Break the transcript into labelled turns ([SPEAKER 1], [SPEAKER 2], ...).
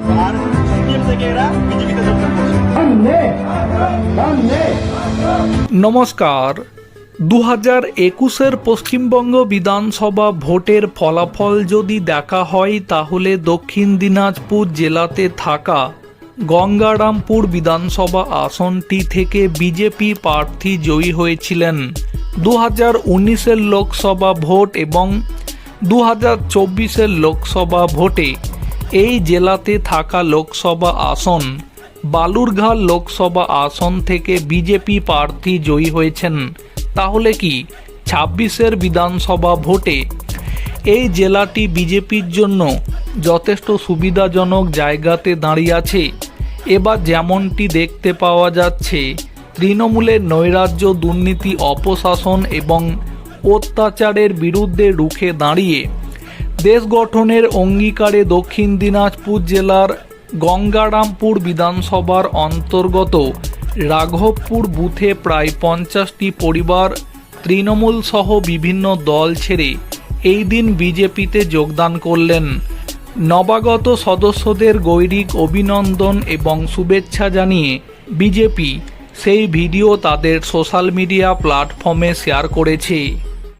[SPEAKER 1] আর CPM থেকে এরা বিজেপিতে যোগদান করছে
[SPEAKER 2] নমস্কার। দু হাজার একুশের পশ্চিমবঙ্গ বিধানসভা ভোটের ফলাফল যদি দেখা হয় তাহলে দক্ষিণ দিনাজপুর জেলাতে থাকা গঙ্গারামপুর বিধানসভা আসনটি থেকে বিজেপি প্রার্থী জয়ী হয়েছিলেন। দু হাজার উনিশের লোকসভা ভোট এবং দু হাজার চব্বিশের লোকসভা ভোটে এই জেলাতে থাকা লোকসভা আসন বালুরঘাট লোকসভা আসন থেকে বিজেপি প্রার্থী জয়ী হয়েছেন। তাহলে কি ছাব্বিশের বিধানসভা ভোটে এই জেলাটি বিজেপির জন্য যথেষ্ট সুবিধাজনক জায়গাতে দাঁড়িয়ে আছে? এবার যেমনটি দেখতে পাওয়া যাচ্ছে, তৃণমূলের নৈরাজ্য দুর্নীতি, অপশাসন এবং অত্যাচারের বিরুদ্ধে রুখে দাঁড়িয়ে দেশ গঠনের অঙ্গীকারে দক্ষিণ দিনাজপুর জেলার গঙ্গারামপুর বিধানসভার অন্তর্গত রাঘবপুর বুথে প্রায় পঞ্চাশটি পরিবার তৃণমূল সহ বিভিন্ন দল ছেড়ে এই দিন বিজেপিতে যোগদান করলেন। নবাগত সদস্যদের গৈরিক অভিনন্দন এবং শুভেচ্ছা জানিয়ে বিজেপি সেই ভিডিও তাদের সোশ্যাল মিডিয়া প্ল্যাটফর্মে শেয়ার করেছে।